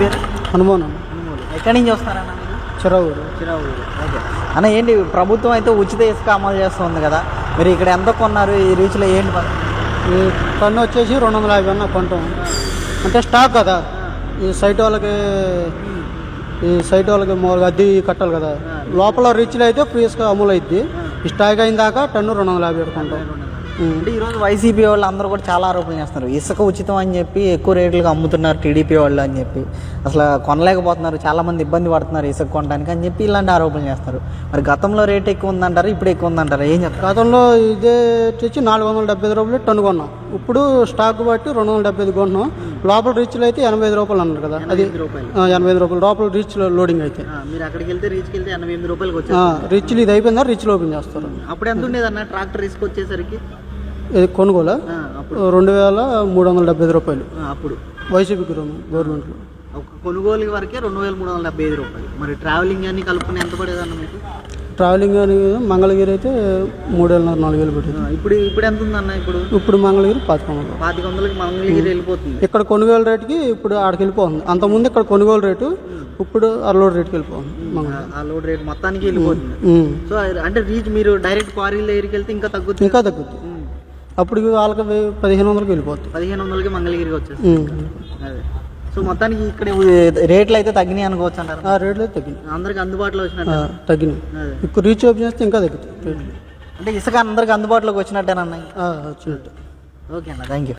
హనుమానం. ఎక్కడి నుంచి వస్తారన్న చిరవూరు. చిరావు ఓకే. అన్న ఏంటి ప్రభుత్వం అయితే ఉచిత ఇసుక అమలు చేస్తుంది కదా. మీరు ఇక్కడ ఎంత కొన్నారు? ఈ రీచ్లో ఏంటి? ఈ టన్ను వచ్చేసి రెండు వందల యాభై అన్న కొంటాం. అంటే స్టాక్ కదా. ఈ సైట్ వాళ్ళకి ఈ సైట్ వాళ్ళకి మామూలుగా అద్దె కట్టాలి కదా. లోపల రీచ్లో అయితే ఫ్రీస్గా అమలు అయింది ఈ స్టాక్ అయిన దాకా టన్ను రెండు వందల యాభై కొంటాం. అంటే ఈరోజు వైసీపీ వాళ్ళు అందరూ కూడా చాలా ఆరోపణలు చేస్తున్నారు. ఇసుక ఉచితం అని చెప్పి ఎక్కువ రేట్లకు అమ్ముతున్నారు టీడీపీ వాళ్ళు అని చెప్పి. అసలు కొనలేకపోతున్నారు చాలా మంది ఇబ్బంది పడుతున్నారు ఇసుక కొనడానికి అని చెప్పి ఇలాంటి ఆరోపణలు చేస్తారు మరి గతంలో రేట్ ఎక్కువ ఉందంటారు ఇప్పుడు ఎక్కువ ఉందంటారు ఏం చెప్తారు? గతంలో ఇదే వచ్చి నాలుగు వందల డెబ్బై ఐదు రూపాయలు టన్ను కొన్నాం. ఇప్పుడు స్టాక్ బట్టి రెండు వందల డెబ్బై ఐదు కొంటున్నాం లోపల రీచ్లో అయితే ఎనభై ఐదు రూపాయలు అన్నారు కదా. అది ఎనభై ఐదు రూపాయలు. లోపల రీచ్లో లోడింగ్ అయితే. మీరు అక్కడికి వెళ్తే రీచ్కి వెళ్తే ఎనభై ఎనిమిది రూపాయలకి ఆ, వచ్చారు రీచ్లు ఇది అయిపోయిందా రీచ్లో ఓపెన్ చేస్తారు. అప్పుడు ఎంత ఉండేది అన్న ట్రాక్టర్ ఇసుక వచ్చేసరికి? కొనుగోలు? ఆ, అప్పుడు. రెండు వేల మూడు వందల డెబ్బై ఐదు రూపాయలు. ఆ, అప్పుడు. వైసీపీ గవర్నమెంట్లో ఒక కొనుగోలు వరకే రెండు వేల మూడు వందల డెబ్బై ఐదు రూపాయలు. మరి ట్రావెలింగ్ అన్ని కలుపుకుని ఎంత పడేదన్న మీకు? ట్రావెలింగ్ అని మంగళగిరి అయితే మూడు వేల నాలుగు వేలు పెట్టింది. ఆ, ఇప్పుడు ఇప్పుడు ఎంత ఉందన్న ఇప్పుడు? ఇప్పుడు మంగళగిరి పాతిక వందలు పాతిక వందలకి మంగళగిరి వెళ్ళిపోతుంది. ఇక్కడ కొనుగోలు రేటుకి ఇప్పుడు ఆడికి వెళ్ళిపోతుంది అంతకుముందు ఇక్కడ కొనుగోలు రేటు ఇప్పుడు అరలోడ్ రేటుకి వెళ్ళిపోతుంది. ఆ లోడ్ రేట్ మొత్తానికి వెళ్ళిపోతుంది. సో అంటే రీచ్ మీరు డైరెక్ట్ క్వారీల దగ్గరికి వెళ్తే ఇంకా తగ్గుతుంది. ఇంకా తగ్గుద్ది ఉమ్. అప్పుడు వాళ్ళకి పదిహేను వందలకి వెళ్ళిపోతుంది పదిహేను వందలకి మంగళగిరికి వచ్చేస్తుంది సో మొత్తానికి ఇక్కడ రేట్లు అయితే తగ్గినాయి అనుకోవచ్చు అంటారు. ఆ రేట్లు అయితే తగ్గినాయి. అందరికి అందుబాటులో వచ్చినట్టు. తగ్గినాయి. ఇప్పుడు రీచ్ ఓపెన్ చేస్తే ఇంకా తగ్గుతాయి రేట్లు. అంటే ఇసుక అందరికి అందుబాటులోకి వచ్చినట్టేనన్నా ఆ, వచ్చినట్టు. ఓకే అన్న థ్యాంక్ యూ